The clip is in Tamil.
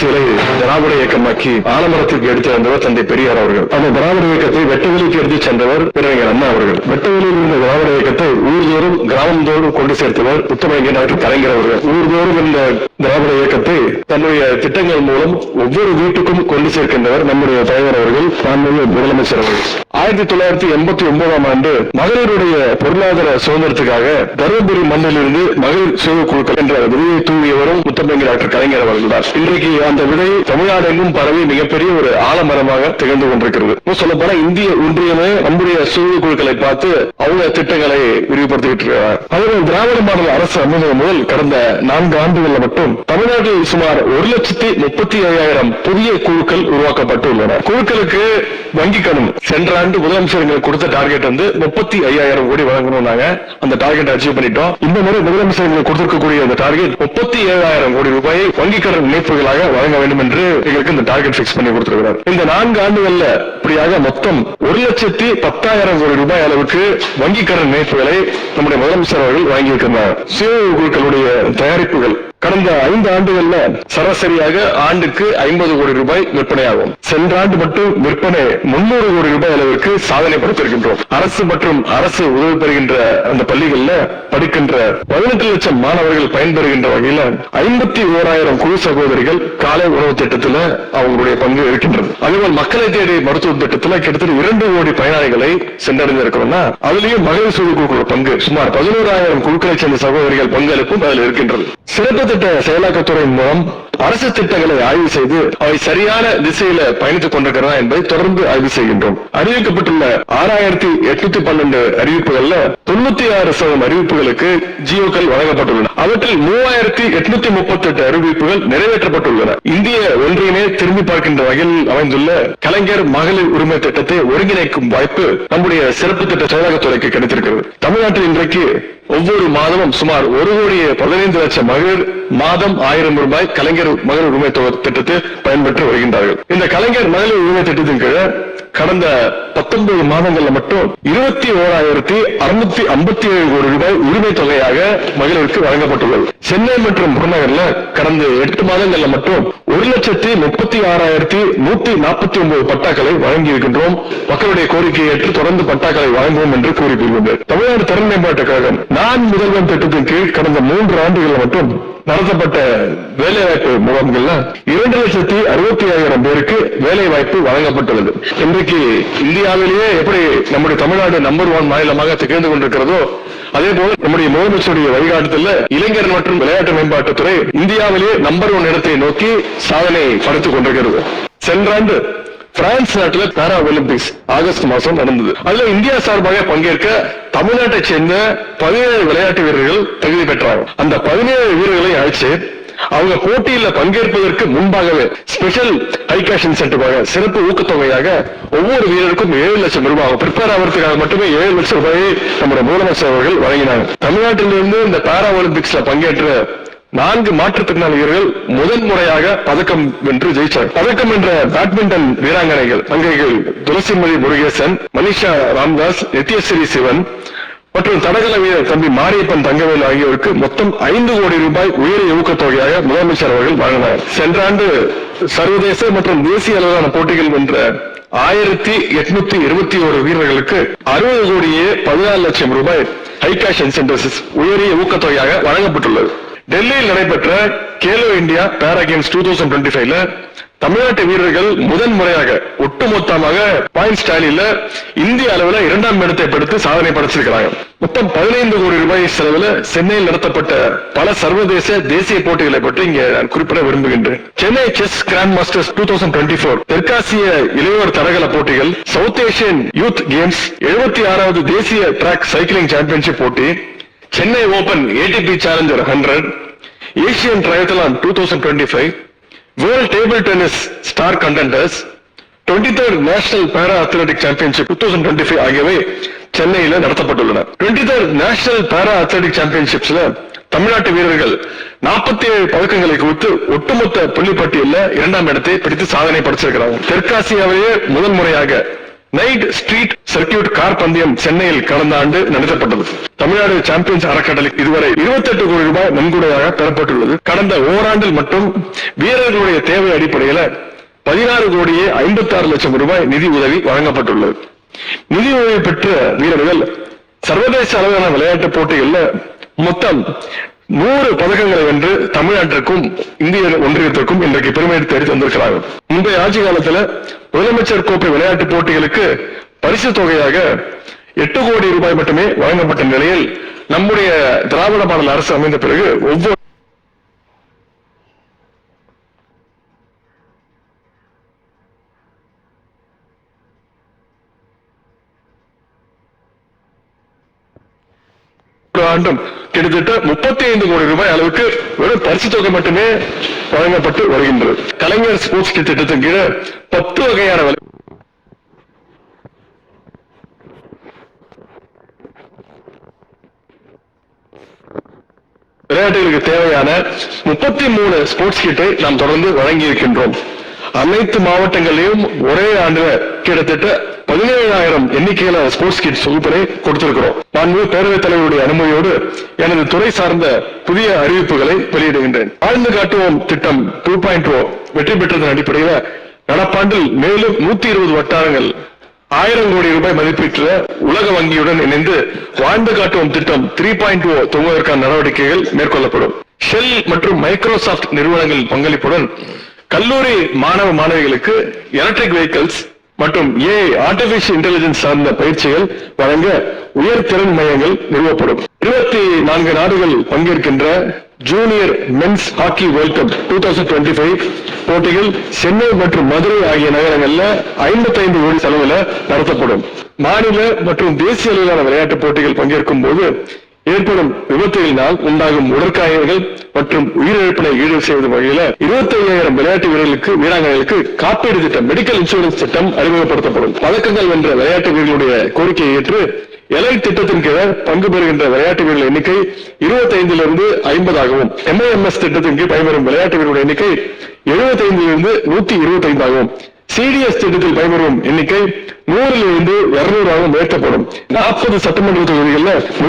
அரசியலை திராவிட இயக்கமாக்கி ஆலமரத்திற்கு எடுத்து வந்தவர் தந்தை பெரியார் அவர்கள். அந்த திராவிட இயக்கத்தை வெட்டவெளிக்கு எடுத்து சென்றவர் பேரறிஞர் அண்ணா அவர்கள். வெட்டவெளியில் இருந்த திராவிட இயக்கத்தை ஊர்தோறும் கிராமந்தோறும் கொண்டு சேர்த்தவர் முத்தமிழர் டாக்டர் கலைஞர் அவர்கள். ஊர்தோறும் இந்த திராவிட இயக்கத்தை தன்னுடைய திட்டங்கள் மூலம் ஒவ்வொரு வீட்டுக்கும் கொண்டு சேர்க்கின்றவர் நம்முடைய தலைவர் அவர்கள் மாண்புமிகு முதலமைச்சர் அவர்கள். ஆயிரத்தி தொள்ளாயிரத்தி எண்பத்தி ஒன்பதாம் ஆண்டு மகளிருடைய பொருளாதார சுதந்திரத்துக்காக தருமபுரி மண்ணிலிருந்து மகளிர் சுய குழுக்கள் என்ற விருதை தூவியவரும் முத்தமிழ் டாக்டர் கலைஞர் அவர்கள் தான். இன்றைக்கு அந்த விதை தமிழ்நாடு எங்கும் பரவி மிகப்பெரிய ஒரு ஆலமரமாக திகழ்ந்து கொண்டிருக்கிறது. சொல்ல போனா இந்திய ஒன்றியமே நம்முடைய சுய குழுக்களை பார்த்து அவங்க திட்டங்களை விரிவுபடுத்திக்கிட்டு இருக்கிறார் அவர்கள் திராவிட மாடல் அரசு அமைந்தது முதல் கடந்த நான்கு ஆண்டுகளில் மட்டும் தமிழ்நாட்டில் சுமார் ஒரு லட்சத்தி முப்பத்தி ஐயாயிரம் புதிய குழுக்கள் உருவாக்கப்பட்டுள்ளன. குழுக்களுக்கு வங்கி கடன் சென்ற ஆண்டு முதலமைச்சர் எங்களுக்கு கொடுத்த டார்கெட் வந்து முப்பத்தி ஐயாயிரம் கோடி வழங்கணும் நாங்க அந்த டார்கெட் அச்சீவ் பண்ணிட்டோம். இந்த முறை முதலமைச்சர் எங்களுக்கு கொடுத்திருக்கக்கூடிய அந்த டார்கெட் முப்பத்தி ஏழாயிரம் கோடி ரூபாயை வங்கி கடன் இணைப்புகளாக வழங்க வேண்டும் என்று எங்களுக்கு இந்த டார்கெட் பிக்ஸ் பண்ணி கொடுத்திருக்கிறார். இந்த நான்கு ஆண்டுகள்ல இப்படியாக மொத்தம் ஒரு லட்சத்தி பத்தாயிரம் கோடி ரூபாய் அளவுக்கு வங்கி கடன் இணைப்புகளை நம்முடைய முதலமைச்சர் அவர்கள் வாங்கியிருக்கிறார் சுய குழுக்களுடைய தயாரிப்புகள் கடந்த ஐந்து ஆண்டுகள்ல சராசரியாக ஆண்டுக்கு ஐம்பது கோடி ரூபாய் விற்பனையாகும். சென்ற ஆண்டு மட்டும் விற்பனை முன்னூறு கோடி ரூபாய் அளவிற்கு சாதனை படுத்திருக்கின்றோம் அரசு மற்றும் அரசு உதவி பெறுகின்ற அந்த பள்ளிகள்ல படிக்கின்ற பதினெட்டு லட்சம் மாணவர்கள் பயன்பெறுகின்ற வகையில ஐம்பத்தி ஓராயிரம் குழு சகோதரிகள் காலை உணவு திட்டத்துல அவங்களுடைய பங்கு இருக்கின்றது. அதேபோல் மக்களை தேடி மருத்துவ திட்டத்துல கிட்டத்தட்ட இரண்டு கோடி பயனாளிகளை சென்றடைந்திருக்கிறோம்னா அதுலயும் மகளிர் சுழு குழுக்களோட பங்கு சுமார் பதினோராயிரம் குழுக்களை சேர்ந்த சகோதரிகள் பங்களிப்பும் அதில் இருக்கின்றது. சிறப்பு திட்ட செயலாக்கத்துறையின் மூலம் அரசு திட்டங்களை ஆய்வு செய்து அவை சரியான திசையில பயணித்துக் கொண்டிருக்கிறதா என்பதை தொடர்ந்து ஆய்வு செய்கின்றோம். அறிவிக்கப்பட்டுள்ள ஆறாயிரத்தி எட்நூத்தி பன்னெண்டு அறிவிப்புகள்ல தொண்ணூத்தி ஆறு சதவீதம் அறிவிப்புகளுக்கு ஜியோக்கள் வழங்கப்பட்டுள்ளன. அவற்றில் மூவாயிரத்தி எட்நூத்தி முப்பத்தி எட்டு அறிவிப்புகள் நிறைவேற்றப்பட்டுள்ளன. இந்திய ஒன்றியமே திரும்பி பார்க்கின்ற வகையில் அமைந்துள்ள கலைஞர் மகளிர் உரிமை திட்டத்தை ஒருங்கிணைக்கும் வாய்ப்பு நம்முடைய சிறப்பு திட்ட செயலாக்கத்துறைக்கு கிடைத்திருக்கிறது. தமிழ்நாட்டில் இன்றைக்கு ஒவ்வொரு மாதமும் சுமார் ஒரு கோடியே பதினைந்து லட்சம் மகளிர் மாதம் ஆயிரம் ரூபாய் கலைஞர் மகளிர் உரிமை திட்டத்தில் திட்டத்தை பயன்பெற்று வருகின்றார்கள். இந்த கலைஞர் மகளிர் உரிமை திட்டத்தின் கீழ் கடந்த பத்தொன்பது மாதங்கள்ல மட்டும் இருபத்தி ஓராயிரத்தி அறுநூத்தி ஐம்பத்தி ஏழு கோடி ரூபாய் உரிமை தொகையாக மகளிருக்கு வழங்கப்பட்டுள்ளது. சென்னை மற்றும் புறநகர்ல கடந்த எட்டு மாதங்கள்ல மட்டும் ஒரு லட்சத்தி முப்பத்தி ஆறாயிரத்தி நூத்தி நாற்பத்தி ஒன்பது பட்டாக்களை வழங்கி இருக்கின்றோம் மக்களுடைய கோரிக்கையை ஏற்று தொடர்ந்து பட்டாக்களை வழங்குவோம் என்று கூறியிருக்கின்றனர் தமிழ்நாடு திறன் மேம்பாட்டு கழகம் நான் முதல்வன் திட்டத்தின் கீழ் கடந்த மூன்று ஆண்டுகள் மட்டும் நடத்தப்பட்ட வேலைவாய்ப்பு முகாம்கள்ல இரண்டு லட்சத்தி அறுபத்தி ஆயிரம் பேருக்கு வேலை வாய்ப்பு வழங்கப்பட்டுள்ளது. இன்றைக்கு இந்தியாவிலேயே எப்படி நம்முடைய தமிழ்நாடு நம்பர் ஒன் மாநிலமாக திகழ்ந்து கொண்டிருக்கிறதோ அதே போல நம்முடைய முதலமைச்சருடைய வழிகாட்டுதல இளைஞர் மற்றும் விளையாட்டு மேம்பாட்டுத்துறை இந்தியாவிலேயே நம்பர் ஒன் இடத்தை நோக்கி சாதனை படைத்துக் கொண்டிருக்கிறது. சென்ற ஆண்டு பிரான்ஸ் நாட்டில் பேரா ஒலிம்பிக்ஸ் ஆகஸ்ட் மாசம் நடந்தது. அதுல இந்தியா சார்பாக பங்கேற்க தமிழ்நாட்டை சேர்ந்த பதினேழு விளையாட்டு வீரர்கள் தகுதி பெற்றாங்க அந்த பதினேழு வீரர்களை அழைச்சு அவங்க போட்டியில பங்கேற்பதற்கு முன்பாகவே ஸ்பெஷல் ஹை சென்டருக்காக சிறப்பு ஊக்கத்தொகையாக ஒவ்வொரு வீரருக்கும் ஏழு லட்சம் ரூபாய் ப்ரிப்பேர் ஆகிறதுக்காக மட்டுமே ஏழு லட்சம் ரூபாயை நம்முடைய முதலமைச்சர் அவர்கள் வழங்கினாங்க. தமிழ்நாட்டிலிருந்து இந்த பாரா ஒலிம்பிக்ஸ்ல பங்கேற்ற நான்கு மாற்றுத்திறனாளி வீரர்கள் முதன் முறையாக பதக்கம் வென்று ஜெயிச்சார் பதக்கம் என்ற பேட்மிண்டன் வீராங்கனைகள் தங்கைகள் துளசிமொழி முருகேசன் மனிஷா ராம்தாஸ் நித்யஸ்ரீ சிவன் மற்றும் தடகள வீரர் தம்பி மாரியப்பன் தங்கவேல் ஆகியோருக்கு மொத்தம் ஐந்து கோடி ரூபாய் உயரிய ஊக்கத்தொகையாக முதலமைச்சர் அவர்கள் வழங்கினார். சென்ற ஆண்டு சர்வதேச மற்றும் தேசிய அளவிலான போட்டிகள் வென்ற ஆயிரத்தி எட்நூத்தி இருபத்தி ஒரு வீரர்களுக்கு அறுபது கோடியே பதினாலு லட்சம் ரூபாய் ஹை இன்சென்டர்ஸ் உயரிய ஊக்கத்தொகையாக வழங்கப்பட்டுள்ளது. டெல்லியில் நடைபெற்ற Khelo India para games two thousand twenty ஃபைவ்ல தமிழ்நாட்டு வீரர்கள் முதன் முறையாக ஒட்டுமொத்தமாக பாயிண்ட் ஸ்டாலில இந்திய அளவில் இரண்டாம் இடத்தை பெற்று சாதனை படைச்சிருக்கிறாங்க. மொத்தம் பதினைந்து கோடி ரூபாய் செலவில் சென்னையில் நடத்தப்பட்ட பல சர்வதேச தேசிய போட்டிகளை பற்றி இங்கே நான் குறிப்பிட விரும்புகின்றேன். Chennai chess grand masters two thousand twenty four தெற்காசிய இளையோர் தடகள போட்டிகள் சவுத் ஏசியன் யூத் கேம்ஸ் எழுபத்தி ஆறாவது தேசிய டிராக் சைக்கிளிங் சாம்பியன்ஷிப் போட்டி Chennai open ATP challenger hundred Asian triathlon two thousand twenty five world table tennis star contenders twenty third national para athletic championship two thousand twenty five ஆகியவை சென்னையில நடத்தப்பட்டுள்ளன. Twenty third national para athletic சாம்பியன்ஷிப்ஸ்ல தமிழ்நாட்டு வீரர்கள் நாற்பத்தி ஏழு பதக்கங்களை குவித்து ஒட்டுமொத்த புள்ளி இரண்டாம் இடத்தை பிடித்து சாதனை படைச்சிருக்கிறாங்க தெற்காசியாவிலேயே முதல் முறையாக நைட் ஸ்ட்ரீட் சர்க்கியூட் கார் பந்தயம் சென்னையில் கடந்த ஆண்டு நடத்தப்பட்டது. தமிழ்நாடு சாம்பியன்ஸ் அறக்கட்டளை இதுவரை 28 கோடி ரூபாய் நன்கொடையாக பெறப்பட்டுள்ளது. கடந்த ஓராண்டில் மட்டும் வீரர்களுடைய தேவை அடிப்படையில் பதினாறு கோடியே ஐம்பத்தி ஆறு லட்சம் ரூபாய் நிதி உதவி வழங்கப்பட்டுள்ளது. நிதி உதவி பெற்ற வீரர்கள் சர்வதேச அளவிலான விளையாட்டுப் போட்டிகளில் மொத்தம் நூறு பதக்கங்களை வென்று தமிழ்நாட்டிற்கும் இந்திய ஒன்றியத்திற்கும் இன்றைக்கு பெருமை தேடி தந்திருக்கிறார்கள் முந்தைய ஆட்சி காலத்துல முதலமைச்சர் கோப்பை விளையாட்டுப் போட்டிகளுக்கு பரிசு தொகையாக எட்டு கோடி ரூபாய் மட்டுமே வழங்கப்பட்ட நிலையில் நம்முடைய திராவிட மாடல் அரசு அமைந்த பிறகு ஒவ்வொரு ஆண்டும் கிட்டத்தட்ட முப்பத்தி ஐந்து கோடி ரூபாய் அளவுக்கு வெறும் பரிசு தொகை மட்டுமே வழங்கப்பட்டு வருகின்றது. கலைஞர் ஸ்போர்ட்ஸ் கிட் திட்டத்தின் கீழே பத்து வகையான விலை விளையாட்டுகளுக்கு தேவையான முப்பத்தி மூணு ஸ்போர்ட்ஸ் கிட்டை நாம் தொடர்ந்து வழங்கி இருக்கின்றோம் அனைத்து மாவட்டங்களிலும் ஒரே ஆண்டு கிட்டத்தட்ட பதினேழாயிரம் எண்ணிக்கையில ஸ்போர்ட்ஸ் கிட் தொகுப்பினை கொடுத்திருக்கிறோம். மாண்பு பேரவைத் தலைவருடைய அனுமதியோடு எனது துறை சார்ந்த புதிய அறிவிப்புகளை வெளியிடுகின்றேன். ஆழ்ந்து காட்டுவோம் திட்டம் டூ பாயிண்ட் oh வெற்றி பெற்றதன் அடிப்படையில் நடப்பாண்டில் மேலும் நூத்தி இருபது வட்டாரங்கள் ஆயிரம் கோடி ரூபாய் மதிப்பீட்டுல உலக வங்கியுடன் இணைந்து வாழ்ந்து காட்டுவோம் திட்டம் த்ரீ பாயிண்ட் ஓ துவங்குவதற்கான நடவடிக்கைகள் மேற்கொள்ளப்படும். ஷெல் மற்றும் மைக்ரோசாப்ட் நிறுவனங்கள் பங்களிப்புடன் கல்லூரி மாணவ மாணவிகளுக்கு எலக்ட்ரிக் வெஹிக்கிள்ஸ் மற்றும் ஏ ஆர்டிபிஷியல் இன்டெலிஜென்ஸ் சார்ந்த பயிற்சிகள் வழங்க உயர்திறன் மையங்கள் நிறுவப்படும். இருபத்தி நான்கு நாடுகள் பங்கேற்கின்ற junior men's hockey world cup two thousand twenty five போட்டிகள் சென்னை மற்றும் மதுரை ஆகிய நகரங்களில் ஐம்பத்தி ஐந்து கோடி செலவுல நடத்தப்படும். மாநில மற்றும் தேசிய அளவிலான விளையாட்டுப் போட்டிகள் பங்கேற்கும் போது ஏற்படும் விபத்துகளினால் உண்டாகும் உடற்காயங்கள் மற்றும் உயிரிழப்பினை ஈடு செய்வது வகையில 25000 விளையாட்டு வீரர்களுக்கு வீராங்கனைகளுக்கு காப்பீடு திட்டம் மெடிக்கல் இன்சூரன்ஸ் திட்டம் அறிமுகப்படுத்தப்படும். பதக்கங்கள் வென்ற விளையாட்டு வீரர்களுடைய கோரிக்கையை ஏற்று எலை திட்டத்தின் கீழ் பங்கு பெறுகின்ற விளையாட்டு வீரர்கள் எண்ணிக்கை 25 இருந்து ஐம்பதாகவும் எம்ஐஎம்எஸ் திட்டத்தின் கீழ் பயன்பெறும் விளையாட்டு வீரர்களுடைய எண்ணிக்கை 75 இருந்து நூத்தி இருபத்தி ஐந்தாகவும் சிடிஎஸ் திட்டத்தில் பயன்பெறும் எண்ணிக்கை நூறிலிருந்து இருநூறாகவும் உயர்த்தப்படும். நாற்பது சட்டமன்ற தொகுதிகளில்